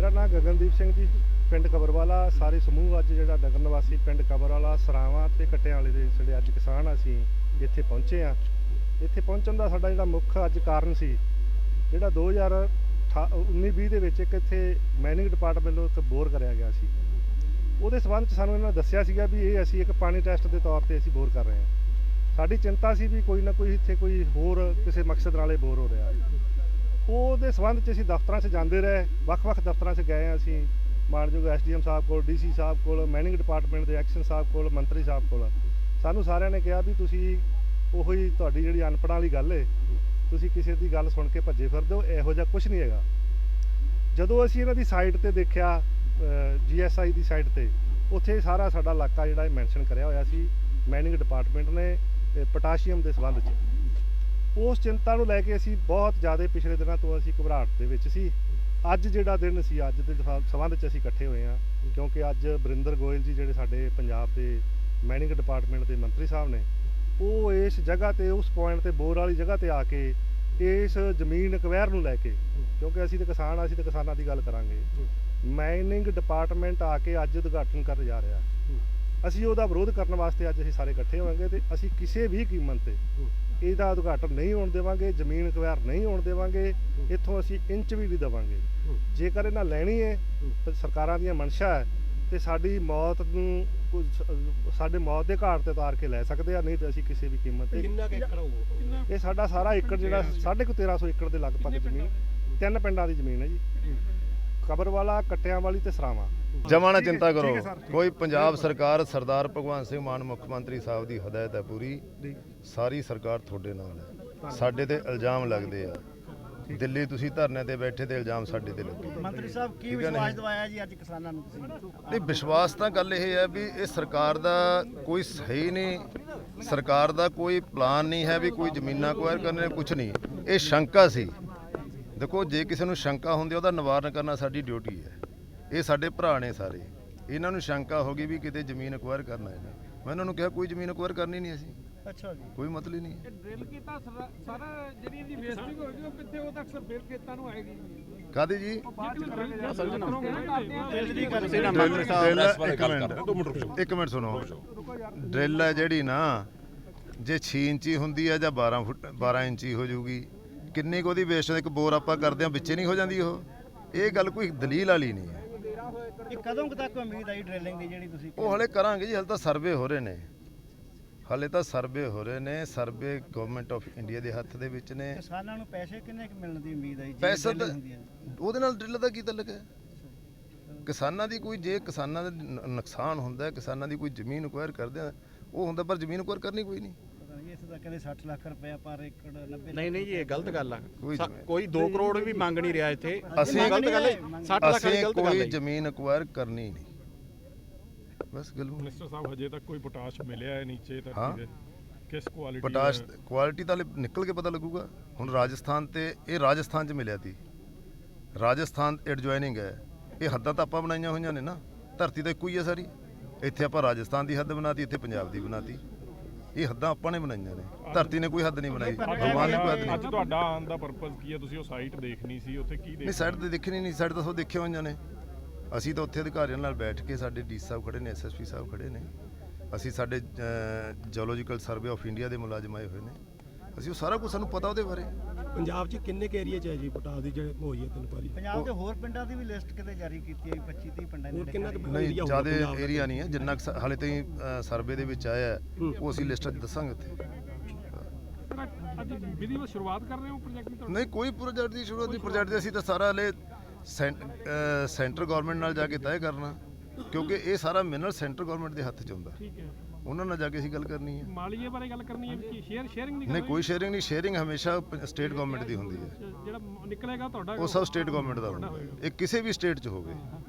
ਮੇਰਾ ਨਾਮ ਗਗਨਦੀਪ ਸਿੰਘ ਜੀ, ਪਿੰਡ ਕਬਰਵਾਲਾ, ਸਾਰੇ ਸਮੂਹ ਅੱਜ ਜਿਹੜਾ ਨਗਰ ਨਿਵਾਸੀ ਪਿੰਡ ਕਬਰਵਾਲਾ, ਸਰਾਵਾਂ ਤੇ ਕਟਿਆਂ ਵਾਲੇ ਦੇ ਜਿਹੜੇ ਅੱਜ ਕਿਸਾਨ ਅਸੀਂ ਇੱਥੇ ਪਹੁੰਚੇ ਆ ਇੱਥੇ ਪਹੁੰਚਣ ਦਾ ਸਾਡਾ ਜਿਹੜਾ ਮੁੱਖ ਅੱਜ ਕਾਰਨ ਸੀ, ਜਿਹੜਾ 2019-20 ਦੇ ਵਿੱਚ ਇੱਕ ਇੱਥੇ ਮਾਈਨਿੰਗ ਡਿਪਾਰਟਮੈਂਟ ਵੱਲੋਂ ਇੱਕ ਬੋਰ ਕਰਿਆ ਗਿਆ ਸੀ। ਉਹਦੇ ਸਬੰਧ ਚ ਸਾਨੂੰ ਇਹਨਾਂ ਨੇ ਦੱਸਿਆ ਸੀਗਾ ਵੀ ਇਹ ਅਸੀਂ ਇੱਕ ਪਾਣੀ ਟੈਸਟ ਦੇ ਤੌਰ ਤੇ ਅਸੀਂ ਬੋਰ ਕਰ ਰਹੇ ਹਾਂ। ਸਾਡੀ ਚਿੰਤਾ ਸੀ ਵੀ ਕੋਈ ਨਾ ਕੋਈ ਇੱਥੇ ਕੋਈ ਹੋਰ ਕਿਸੇ ਮਕਸਦ ਨਾਲ ਇਹ ਬੋਰ ਹੋ ਰਿਹਾ। ਉਹਦੇ ਸੰਬੰਧ ਚ ਅਸੀਂ ਦਫ਼ਤਰਾਂ 'ਚ ਜਾਂਦੇ ਰਹੇ, ਵੱਖ-ਵੱਖ ਦਫ਼ਤਰਾਂ 'ਚ ਗਏ ਹਾਂ ਅਸੀਂ। ਮਾਨਯੋਗ ਐਸਡੀਐਮ ਸਾਹਿਬ ਕੋਲ, ਡੀਸੀ ਸਾਹਿਬ ਕੋਲ ਮਾਈਨਿੰਗ ਡਿਪਾਰਟਮੈਂਟ ਦੇ ਐਕਸ਼ਨ ਸਾਹਿਬ ਕੋਲ, ਮੰਤਰੀ ਸਾਹਿਬ ਕੋਲ। ਸਾਨੂੰ ਸਾਰਿਆਂ ਨੇ ਕਿਹਾ ਵੀ ਤੁਸੀਂ ਉਹੀ ਤੁਹਾਡੀ ਜਿਹੜੀ ਅਨਪੜ੍ਹਾਂ ਵਾਲੀ ਗੱਲ ਏ, ਤੁਸੀਂ ਕਿਸੇ ਦੀ ਗੱਲ ਸੁਣ ਕੇ ਭੱਜੇ ਫਿਰਦੇ ਹੋ, ਇਹੋ ਜਿਹਾ ਕੁਝ ਨਹੀਂ ਹੈਗਾ। ਜਦੋਂ ਅਸੀਂ ਇਹਨਾਂ ਦੀ ਸਾਈਟ ਤੇ ਦੇਖਿਆ ਜੀਐਸਆਈ ਦੀ ਸਾਈਟ ਤੇ, ਉੱਥੇ ਸਾਰਾ ਸਾਡਾ ਇਲਾਕਾ ਜਿਹੜਾ ਇਹ ਮੈਂਸ਼ਨ ਕਰਿਆ ਹੋਇਆ ਸੀ ਮਾਈਨਿੰਗ ਡਿਪਾਰਟਮੈਂਟ ਨੇ ਪੋਟਾਸ਼ੀਅਮ ਦੇ ਸੰਬੰਧ 'ਚ। ਉਸ ਚਿੰਤਾ ਨੂੰ ਲੈ ਕੇ ਅਸੀਂ ਬਹੁਤ ਜ਼ਿਆਦਾ ਪਿਛਲੇ ਦਿਨਾਂ ਤੋਂ ਅਸੀਂ ਘਬਰਾਹਟ ਦੇ ਵਿੱਚ ਸੀ। ਅੱਜ ਜਿਹੜਾ ਦਿਨ ਸੀ ਅੱਜ ਦੇ ਸੰਬੰਧ 'ਚ ਅਸੀਂ ਇਕੱਠੇ ਹੋਏ ਹਾਂ ਕਿਉਂਕਿ ਅੱਜ ਬਰਿੰਦਰ ਗੋਇਲ ਜੀ ਜਿਹੜੇ ਸਾਡੇ ਪੰਜਾਬ ਦੇ ਮਾਈਨਿੰਗ ਡਿਪਾਰਟਮੈਂਟ ਦੇ ਮੰਤਰੀ ਸਾਹਿਬ ਨੇ ਉਹ ਇਸ ਜਗ੍ਹਾ ਤੇ ਉਸ ਪੁਆਇੰਟ ਤੇ ਬੋਰ ਵਾਲੀ ਜਗ੍ਹਾ ਤੇ ਆ ਕੇ ਇਸ ਜ਼ਮੀਨ ਅਕਵਾਇਰ ਨੂੰ ਲੈ ਕੇ ਕਿਉਂਕਿ ਅਸੀਂ ਤੇ ਕਿਸਾਨ ਆ ਅਸੀਂ ਤੇ ਕਿਸਾਨਾਂ ਦੀ ਗੱਲ ਕਰਾਂਗੇ। ਮਾਈਨਿੰਗ ਡਿਪਾਰਟਮੈਂਟ ਆ ਕੇ ਅੱਜ ਉਦਘਾਟਨ ਕਰਨ ਜਾ ਰਿਹਾ। ਅਸੀਂ ਉਹਦਾ ਵਿਰੋਧ ਕਰਨ ਵਾਸਤੇ ਅੱਜ ਅਸੀਂ ਸਾਰੇ ਇਕੱਠੇ ਹੋਵਾਂਗੇ ਤੇ ਅਸੀਂ ਕਿਸੇ ਵੀ ਕੀਮਤ ਤੇ ਇਹਦਾ ਉਦਘਾਟਨ ਨਹੀਂ ਹੋਣ ਦੇਵਾਂਗੇ ਜ਼ਮੀਨ ਅਕਵਾਇਰ ਨਹੀਂ ਹੋਣ ਦੇਵਾਂਗੇ ਇੱਥੋਂ ਅਸੀਂ ਇੰਚ ਵੀ ਨਹੀਂ ਦੇਵਾਂਗੇ। ਜੇਕਰ ਇਹਨਾਂ ਲੈਣੀ ਹੈ ਤਾਂ ਸਰਕਾਰਾਂ ਦੀਆਂ ਮਨਸ਼ਾ ਹੈ ਤੇ ਸਾਡੀ ਮੌਤ ਨੂੰ ਸਾਡੇ ਮੌਤ ਦੇ ਘਾਟ ਤੇ ਉਤਾਰ ਕੇ ਲੈ ਸਕਦੇ ਆ ਨਹੀਂ ਤੇ ਅਸੀਂ ਕਿਸੇ ਵੀ ਕੀਮਤ ਤੇ। ਕਿੰਨਾ ਏਕੜ ਇਹ ਸਾਡਾ ਸਾਰਾ ਏਕੜ ਜਿਹੜਾ ਸਾਢੇ ਕੁ 1300 ਏਕੜ ਦੇ ਲਗਭਗ ਜ਼ਮੀਨ ਤਿੰਨ ਪਿੰਡਾਂ ਦੀ ਜ਼ਮੀਨ ਹੈ ਜੀ। ਕਬਰਵਾਲਾ ਕੱਟਿਆਂ ਵਾਲੀ ਤੇ ਸਰਾਵਾਂ। ਜਮਾ ਨਾ ਚਿੰਤਾ ਕਰੋ। ਕੋਈ ਪੰਜਾਬ ਸਰਕਾਰ ਸਰਦਾਰ ਭਗਵੰਤ ਸਿੰਘ ਮਾਨ ਮੁੱਖ ਮੰਤਰੀ ਸਾਹਿਬ ਦੀ ਹਦਾਇਤ ਹੈ ਪੂਰੀ। ਸਾਰੀ ਸਰਕਾਰ ਤੁਹਾਡੇ ਨਾਲ ਹੈ। ਸਾਡੇ ਤੇ ਇਲਜ਼ਾਮ ਲੱਗਦੇ ਆ। ਦਿੱਲੀ ਤੁਸੀਂ ਧਰਨੇ ਤੇ ਬੈਠੇ ਤੇ ਇਲਜ਼ਾਮ ਸਾਡੇ ਤੇ ਲੱਗੇ। ਮੰਤਰੀ ਸਾਹਿਬ ਕੀ ਵਿਸ਼ਵਾਸ? ਦਿਵਾਇਆ ਜੀ ਅੱਜ ਕਿਸਾਨਾਂ ਨੂੰ ਤੁਸੀਂ? ਨਹੀਂ ਵਿਸ਼ਵਾਸ ਤਾਂ ਗੱਲ ਇਹ ਹੈ ਵੀ ਇਹ ਸਰਕਾਰ ਦਾ ਕੋਈ ਸਹੀ ਨਹੀਂ ਸਰਕਾਰ ਦਾ ਕੋਈ ਪਲਾਨ ਨਹੀਂ ਹੈ ਵੀ ਕੋਈ ਜ਼ਮੀਨਾਂ ਅਕਵਾਇਰ ਕਰਨੇ ਕੁਝ ਨਹੀਂ। ਇਹ ਸ਼ੰਕਾ ਸੀ। ਦੇਖੋ ਜੇ ਕਿਸੇ ਨੂੰ ਸ਼ੰਕਾ ਹੁੰਦੀ ਉਹਦਾ ਨਿਵਾਰਨ ਕਰਨਾ ਸਾਡੀ ਡਿਊਟੀ ਹੈ। ਇਹ ਸਾਡੇ ਭਰਾ ਨੇ ਸਾਰੇ। ਇਹਨਾਂ ਨੂੰ ਸ਼ੰਕਾ ਹੋ ਗਈ ਵੀ ਕਿਤੇ ਜ਼ਮੀਨ ਅਕਵਾਇਰ ਕਰਨਾ ਇਹਨੇ। ਮੈਂ ਉਹਨਾਂ ਨੂੰ ਕਿਹਾ ਕੋਈ ਜ਼ਮੀਨ ਅਕਵਾਇਰ ਕਰਨੀ ਨਹੀਂ ਅਸੀਂ। ਅੱਛਾ ਜੀ। ਕੋਈ ਮਤਲਬ ਹੀ ਨਹੀਂ ਹੈ। ਡਰਿਲ ਕੀਤਾ ਸਾਰਾ ਜਿਹੜੀ ਇਹਦੀ ਵੇਸਟਿੰਗ ਹੋ ਗਈ ਉਹ ਕਿੱਥੇ ਉਹ ਤੱਕ ਫਿਰ ਖੇਤਾਂ ਨੂੰ ਆਏਗੀ। ਕਾਹਦੀ ਜੀ? ਇੱਕ ਮਿੰਟ ਇੱਕ ਮਿੰਟ। ਸੁਣੋ। ਡਰਿੱਲ ਹੈ ਜਿਹੜੀ ਨਾ ਜੇ 6 ਇੰਚੀ ਹੁੰਦੀ ਹੈ ਜਾਂ 12 ਫੁੱਟ 12 ਇੰਚੀ ਹੋ ਜਾਊਗੀ ਕਿੰਨੀ ਕੁ ਉਹਦੀ ਵੇਸਟ ਇੱਕ ਬੋਰ ਆਪਾਂ ਕਰਦੇ ਹਾਂ ਵਿੱਚੇ ਨਹੀਂ ਹੋ ਜਾਂਦੀ ਉਹ। ਇਹ ਗੱਲ ਕੋਈ ਦਲੀਲ ਵਾਲੀ ਨਹੀਂ ਹੈ। ਇਹ ਕਦੋਂ ਕੁ ਤੱਕ ਉਮੀਦ ਆਈ ਡ੍ਰਿਲਿੰਗ ਦੀ ਜਿਹੜੀ ਤੁਸੀਂ ਉਹ ਹਲੇ ਕਰਾਂਗੇ ਜੀ ਹਲੇ ਤਾਂ ਸਰਵੇ ਹੋ ਰਹੇ ਨੇ। ਹਲੇ ਤਾਂ ਸਰਵੇ ਹੋ ਰਹੇ ਨੇ ਸਰਵੇ ਗਵਰਨਮੈਂਟ ਆਫ ਇੰਡੀਆ ਦੇ ਹੱਥ ਦੇ ਵਿੱਚ ਨੇ। ਕਿਸਾਨਾਂ ਨੂੰ ਪੈਸੇ ਕਿੰਨੇ ਕੁ ਮਿਲਣ ਦੀ ਉਮੀਦ ਆਈ? ਪੈਸਾ ਤਾਂ ਉਹਦੇ ਨਾਲ ਡਰਿੱਲ ਦਾ ਕੀ ਤਾਲੁਕ ਹੈ? ਕਿਸਾਨਾਂ ਦੀ ਕੋਈ ਜੇ ਕਿਸਾਨਾਂ ਦਾ ਨੁਕਸਾਨ ਹੁੰਦਾ ਕਿਸਾਨਾਂ ਦੀ ਕੋਈ ਜ਼ਮੀਨ ਅਕਵਾਇਰ ਕਰਦੇ ਆ ਉਹ ਹੁੰਦਾ ਪਰ ਜ਼ਮੀਨ ਅਕਵਾਇਰ ਕਰਨੀ ਕੋਈ ਨਹੀਂ। ਦਾ ਕਹਿੰਦੇ 60 ਲੱਖ ਰੁਪਏ ਪਰ ਏਕੜ 90 ਨਹੀਂ ਨਹੀਂ ਜੀ ਇਹ ਗਲਤ ਗੱਲ ਆ। ਕੋਈ ਸਾ- ਜ਼ਮੀਨ- ਕੋਈ 2 ਕਰੋੜ ਵੀ ਮੰਗ ਨਹੀਂ ਰਿਹਾ ਇੱਥੇ। ਅਸੀਂ- ਗਲਤ ਗੱਲ ਹੈ 60 ਲੱਖ ਵਾਲੀ ਅਸੀਂ ਗਲਤ ਗੱਲ ਹੈ ਕੋਈ। ਜ਼ਮੀਨ ਅਕਵਾਇਰ ਕਰਨੀ ਨਹੀਂ। ਬਸ ਗੱਲ ਮੁੱਕੀ। ਮਿਨਿਸਟਰ ਸਾਹਿਬ ਹਜੇ ਤੱਕ ਕੋਈ ਪੋਟਾਸ਼ ਮਿਲਿਆ ਹੈ ਨੀਚੇ ਹਾਂ। ਧਰਤੀ ਦੇ ਕਿਸ ਕੁਆਲਿਟੀ ਪੋਟਾਸ਼ ਕੁਆਲਿਟੀ ਤਾਂ ਹਲੇ ਨਿਕਲ ਕੇ ਪਤਾ ਲੱਗੂਗਾ। ਹੁਣ ਰਾਜਸਥਾਨ ਤੇ ਇਹ ਰਾਜਸਥਾਨ 'ਚ ਮਿਲਿਆ ਤੀ ਰਾਜਸਥਾਨ ਐਡਜੋਇਨਿੰਗ ਹੈ। ਇਹ ਹੱਦਾਂ ਤਾਂ ਆਪਾਂ ਬਣਾਈਆਂ ਹੋਈਆਂ ਨੇ ਨਾ। ਧਰਤੀ ਤਾਂ ਇੱਕੋ ਹੀ ਹੈ ਸਾਰੀ। ਇੱਥੇ ਆਪਾਂ ਰਾਜਸਥਾਨ ਦੀ ਹੱਦ ਬਣਾਤੀ ਇੱਥੇ ਪੰਜਾਬ ਦੀ ਬਣਾਤੀ। ਇਹ ਹੱਦਾਂ ਆਪਾਂ ਨੇ ਬਣਾਈਆਂ ਨੇ। ਧਰਤੀ ਨੇ ਕੋਈ ਹੱਦ ਨਹੀਂ ਬਣਾਈ। ਭਗਵਾਨ ਨੇ ਕੋਈ ਹੱਦ ਅੱਜ ਨਹੀਂ ਤੁਹਾਡਾ ਆਉਣ ਦਾ ਪਰਪਸ ਕੀ ਹੈ? ਤੁਸੀਂ ਉਹ ਸਾਈਟ ਦੇਖਣੀ ਸੀ ਉੱਥੇ ਕੀ ਨਹੀਂ ਦੇਖ ਸਾਈਡ ਤੇ ਦੇਖਣੀ? ਨਹੀਂ ਸਾਈਡ ਤਾਂ ਸੋ ਦੇਖੇ ਹੋਈਆਂ ਨੇ। ਅਸੀਂ ਤਾਂ ਉੱਥੇ ਅਧਿਕਾਰੀਆਂ ਨਾਲ ਬੈਠ ਕੇ ਸਾਡੇ ਡੀ ਸਾਹਿਬ ਖੜੇ ਨੇ ਐਸਐਸਪੀ ਸਾਹਿਬ ਖੜੇ ਨੇ। ਅਸੀਂ ਸਾਡੇ ਜੀਓਲੋਜੀਕਲ ਸਰਵੇ ਆਫ ਇੰਡੀਆ ਦੇ ਮੁਲਾਜ਼ਮ ਆਏ ਹੋਏ ਨੇ। ਅਸੀਂ ਉਹ ਸਾਰਾ ਕੁਝ ਸਾਨੂੰ ਪਤਾ ਉਹਦੇ ਬਾਰੇ। ਪੰਜਾਬ 'ਚ ਕਿੰਨੇ ਕੁ ਏਰੀਆ 'ਚ ਹੈ ਜੀ ਪਟਾਸ ਦੀ ਜਿਹੜੇ ਹੋਈ ਹੈ ਤਿੰਨ ਵਾਰੀ ਪੰਜਾਬ ਦੇ ਹੋਰ ਪਿੰਡਾਂ ਦੀ ਵੀ ਲਿਸਟ ਕਿਤੇ ਜਾਰੀ ਕੀਤੀ ਹੈ 25 30 ਪਿੰਡਾਂ ਹੋਰ ਕਿੰਨਾ ਕੁ ਨਹੀਂ ਏਰੀਆ ਜ਼ਿਆਦਾ? ਏਰੀਆ ਨਹੀਂ ਹੈ ਜਿੰਨਾ ਕੁ ਹਾਲੇ ਤਾਈਂ ਸਰਵੇ ਦੇ ਵਿੱਚ ਆਇਆ ਹੈ, ਉਹ ਅਸੀਂ ਲਿਸਟ 'ਚ ਦੱਸਾਂਗੇ ਉੱਥੇ। ਅੱਜ ਵਿਧੀ ਵੱਲ ਸ਼ੁਰੂਆਤ ਕਰ ਰਹੇ ਹੋ ਪ੍ਰੋਜੈਕਟ ਦੀ ਤੁਹਾਡਾ? ਨਹੀਂ ਕੋਈ ਪ੍ਰੋਜੈਕਟ ਦੀ ਸ਼ੁਰੂਆਤ ਨਹੀਂ ਪ੍ਰੋਜੈਕਟ ਦੀ ਅਸੀਂ ਤਾਂ ਸਾਰਾ ਹਲੇ ਸੈਂਟਰ ਗਵਰਨਮੈਂਟ ਨਾਲ ਜਾ ਕੇ ਤੈਅ ਕਰਨਾ ਕਿਉਂਕਿ ਇਹ ਸਾਰਾ ਮਿਨਰਲ ਸੈਂਟਰ ਗਵਰਨਮੈਂਟ ਦੇ ਹੱਥ 'ਚ ਹੁੰਦਾ। ਠੀਕ ਹੈ। ਉਹਨਾਂ ਨਾਲ ਜਾ ਕੇ ਅਸੀਂ ਗੱਲ ਕਰਨੀ ਹੈ। ਮਾਲੀਏ ਬਾਰੇ ਗੱਲ ਕਰਨੀ ਹੈ ਕਿ ਸ਼ੇਅਰ ਸ਼ੇਅਰਿੰਗ ਦੀ ਨਹੀਂ ਕੋਈ ਸ਼ੇਅਰਿੰਗ ਨਹੀਂ ਸ਼ੇਅਰਿੰਗ ਹਮੇਸ਼ਾ ਸਟੇਟ ਗਵਰਨਮੈਂਟ ਦੀ ਹੁੰਦੀ ਹੈ। ਜਿਹੜਾ ਨਿਕਲੇਗਾ ਤੁਹਾਡਾ ਉਹ ਸਭ ਸਟੇਟ ਗਵਰਨਮੈਂਟ ਦਾ ਹੁੰਦਾ ਇਹ ਕਿਸੇ ਵੀ ਸਟੇਟ 'ਚ ਹੋਵੇ।